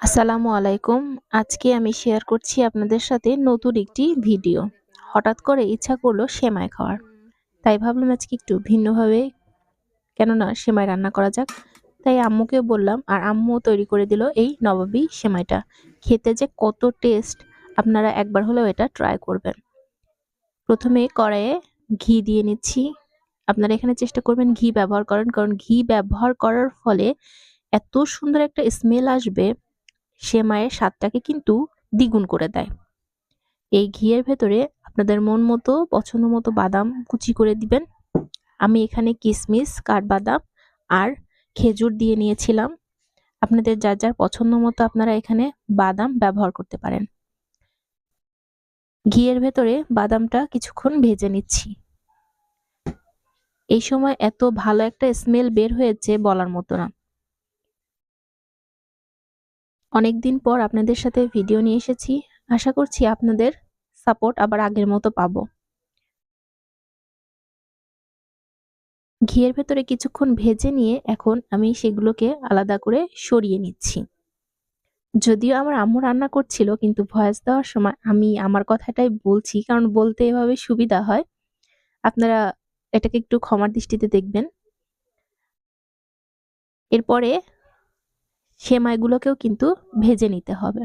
আসসালামু আলাইকুম। আজকে আমি শেয়ার করছি আপনাদের সাথে নতুন একটি ভিডিও হঠাৎ করে ইচ্ছা করল সেমাই খাওয়ার। তাই ভাবলাম আজকে একটু ভিন্নভাবে, কেননা সেমাই রান্না করা যাক। তাই আম্মুকে বললাম, আর আম্মু তৈরি করে দিল এই নবাবী সেমাইটা। খেতে যে কত টেস্ট আপনারা একবার হলেও এটা ট্রাই করবেন। প্রথমে কড়াইয়ে ঘি দিয়ে নিচ্ছি। আপনারা এখানে চেষ্টা করবেন ঘি ব্যবহার করেন কারণ ঘি ব্যবহার করার ফলে এত সুন্দর একটা স্মেল আসবে। সেমাইয়ের স্বাদটাকে কিন্তু দ্বিগুণ করে দেয়। এই ঘিয়ের ভেতরে আপনাদের মন মতো, পছন্দ মতো বাদাম কুচি করে দিবেন। আমি এখানে কিশমিশ কাঠবাদাম আর খেজুর দিয়ে নিয়েছিলাম। আপনাদের যার যার পছন্দ মতো আপনারা এখানে বাদাম ব্যবহার করতে পারেন। ঘিয়ের ভেতরে বাদামটা কিছুক্ষণ ভেজে নিচ্ছি। এই সময় এত ভালো একটা স্মেল বের হয়েছে বলার মতো না। অনেকদিন পর আপনাদের সাথে ভিডিও নিয়ে এসেছি। আশা করছি আপনাদের সাপোর্ট আবার আগের মতো পাবো। ঘিয়ের ভেতরে কিছুক্ষণ ভেজে নিয়ে এখন আমি সেগুলোকে আলাদা করে সরিয়ে নিচ্ছি। যদিও আমার আম্মু রান্না করছিল, কিন্তু ভয়েস দেওয়ার সময় আমি আমার কথাটাই বলছি, কারণ বলতে এভাবে সুবিধা হয়। আপনারা এটাকে একটু ক্ষমার দৃষ্টিতে দেখবেন। এরপরে সেমাইগুলোকেও কিন্তু ভেজে নিতে হবে।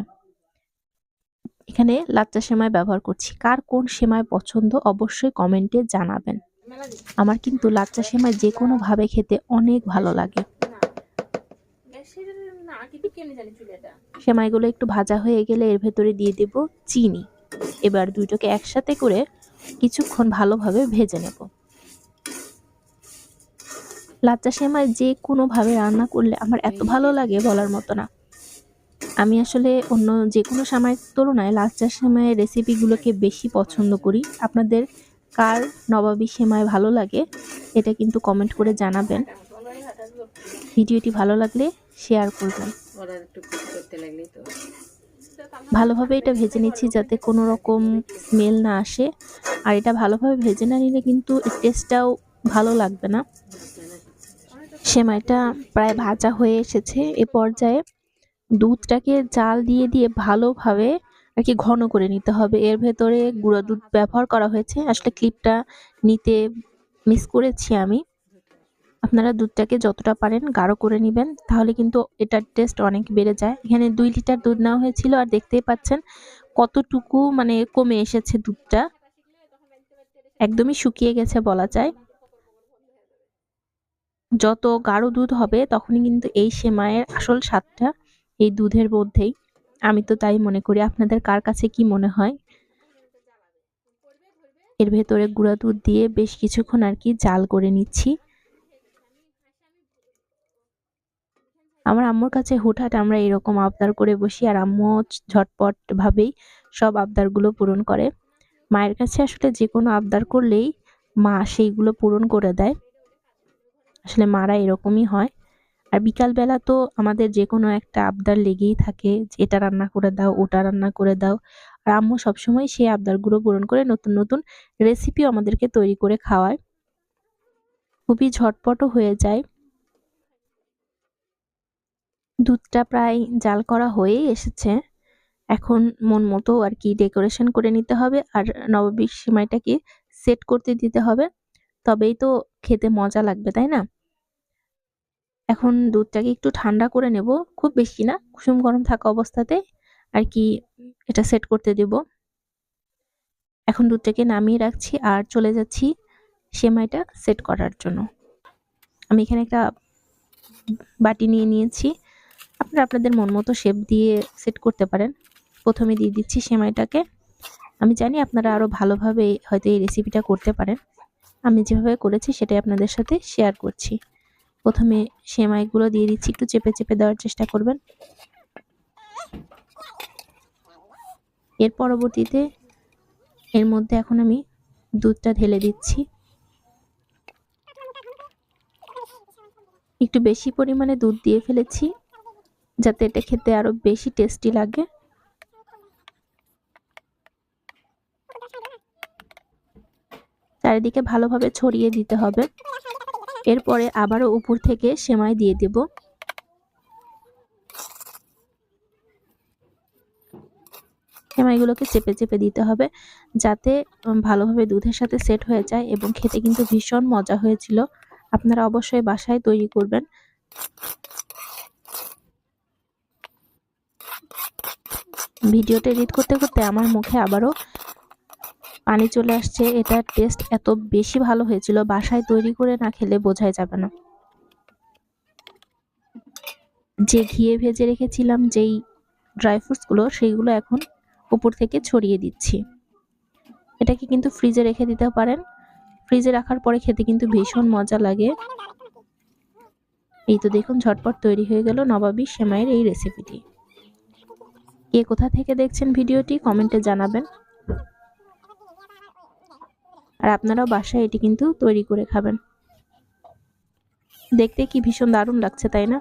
এখানে লাচ্চা সেমাই ব্যবহার করছি। কার কোন সেমাই পছন্দ অবশ্যই কমেন্টে জানাবেন। আমার কিন্তু লাচ্চা সেমাই যে কোনো ভাবে খেতে অনেক ভালো লাগে। সেমাইগুলো একটু ভাজা হয়ে গেলে এর ভেতরে দিয়ে দেব চিনি। এবার দুইটাকে একসাথে করে কিছুক্ষণ ভালোভাবে ভেজে নেব। লাচ্চা সেমাই যে কোনোভাবে রান্না করলে আমার এত ভালো লাগে বলার মতো না। আমি আসলে অন্য যে কোনো সেমাইয়ের তুলনায় লাচ্চা সেমাইয়ের রেসিপিগুলোকে বেশি পছন্দ করি। আপনাদের কার নবাবী সেমাই ভালো লাগে এটা কিন্তু কমেন্ট করে জানাবেন। ভিডিওটি ভালো লাগলে শেয়ার করবেন। ভালোভাবে এটা ভেজে নিচ্ছি যাতে কোনো রকম স্মেল না আসে। আর এটা ভালোভাবে ভেজে না নিলে কিন্তু টেস্টটাও ভালো লাগবে না। সেমাইটা প্রায় ভাজা হয়ে এসেছে। এ পর্যায়ে দুধটাকে জাল দিয়ে দিয়ে ভালোভাবে আর কি ঘন করে নিতে হবে। এর ভেতরে গুঁড়ো দুধ ব্যবহার করা হয়েছে। আসলে ক্লিপটা নিতে মিস করেছি আমি। আপনারা দুধটাকে যতটা পারেন গাঢ় করে নেবেন, তাহলে কিন্তু এটার টেস্ট অনেক বেড়ে যায়। এখানে দুই লিটার দুধ নেওয়া হয়েছিল আর দেখতেই পাচ্ছেন কতটুকু মানে কমে এসেছে দুধটা। একদমই শুকিয়ে গেছে বলা যায়। যত গাঢ় দুধ হবে, তখনই কিন্তু এই সেমাইয়ের আসল স্বাদটা এই দুধের মধ্যেই। আমি তো তাই মনে করি, আপনাদের কার কাছে কি মনে হয়? এর ভেতরে গুঁড়া দুধ দিয়ে বেশ কিছুক্ষণ আর কি জাল করে নিচ্ছি। আমার আম্মুর কাছে হুটহাট আমরা এরকম আবদার করে বসি, আর আম্মু ঝটপট ভাবেই সব আবদারগুলো পূরণ করে। মায়ের কাছে আসলে যে কোনো আবদার করলেই মা সেইগুলো পূরণ করে দেয়। আসলে মারা এরকমই হয়। আর বিকালবেলা তো আমাদের যে কোনো একটা আবদার লেগেই থাকে এটা রান্না করে দাও, ওটা রান্না করে দাও। আর আম্মু সবসময় সেই আবদারগুলো পূরণ করে নতুন নতুন রেসিপিও আমাদেরকে তৈরি করে খাওয়ায়। খুবই ঝটপটও হয়ে যায়। দুধটা প্রায় জাল করা হয়েই এসেছে। এখন মন মতো আর কি ডেকোরেশন করে নিতে হবে আর নববীর সময়টাকে সেট করতে দিতে হবে। তবেই তো খেতে মজা লাগবে, তাই না? এখন দুধটাকে একটু ঠান্ডা করে নেব, খুব বেশি না, কুসুম গরম থাকা অবস্থাতে আর কি এটা সেট করতে দেব। এখন দুধটাকে নামিয়ে রাখছি আর চলে যাচ্ছি সেমাইটা সেট করার জন্য। আমি এখানে একটা বাটি নিয়ে নিয়েছি। আপনারা আপনাদের মন মতো শেপ দিয়ে সেট করতে পারেন। প্রথমে দিয়ে দিচ্ছি সেমাইটাকে। আমি জানি আপনারা আরও ভালোভাবে হয়তো এই রেসিপিটা করতে পারেন। আমি যেভাবে করেছি সেটাই আপনাদের সাথে শেয়ার করছি। প্রথমে সেমাইগুলো দিয়ে দিচ্ছি, একটু চেপে চেপে দেওয়ার চেষ্টা করবেন। এর পরবর্তীতে এর মধ্যে এখন আমি দুধটা ঢেলে দিচ্ছি। একটু বেশি পরিমাণে দুধ দিয়ে ফেলেছি, যাতে এটা খেতে আরও বেশি টেস্টি লাগে। চারিদিকে ভালোভাবে ছড়িয়ে দিতে হবে। এরপরে আবারও উপর থেকে সেমাই দিয়ে দেব। সেমাইগুলোকে চেপে চেপে দিতে হবে যাতে ভালোভাবে দুধের সাথে সেট হয়ে যায় এবং খেতে কিন্তু ভীষণ মজা হয়েছিল। আপনারা অবশ্যই বাসায় তৈরি করবেন। ভিডিওটা এডিট করতে করতে আমার মুখে আবারও পানি চলে আসছে এটার টেস্ট এত বেশি ভালো হয়েছিল, বাসায় তৈরি করে না খেলে বোঝাই যাবে না। যে ঘিয়ে ভেজে রেখেছিলাম, যেই ড্রাই ফ্রুটসগুলো সেইগুলো এখন উপর থেকে ছড়িয়ে দিচ্ছি। এটাকে কিন্তু ফ্রিজে রেখে দিতে পারেন। ফ্রিজে রাখার পরে খেতে কিন্তু ভীষণ মজা লাগে। এই তো দেখুন, ঝটপট তৈরি হয়ে গেল নবাবী সেমাইয়ের এই রেসিপিটি কে কোথা থেকে দেখছেন ভিডিওটি কমেন্টে জানাবেন। আর আপনারাও বাসায় এটি কিন্তু তৈরি করে খাবেন। দেখতে কি ভীষণ দারুণ লাগছে, তাই না?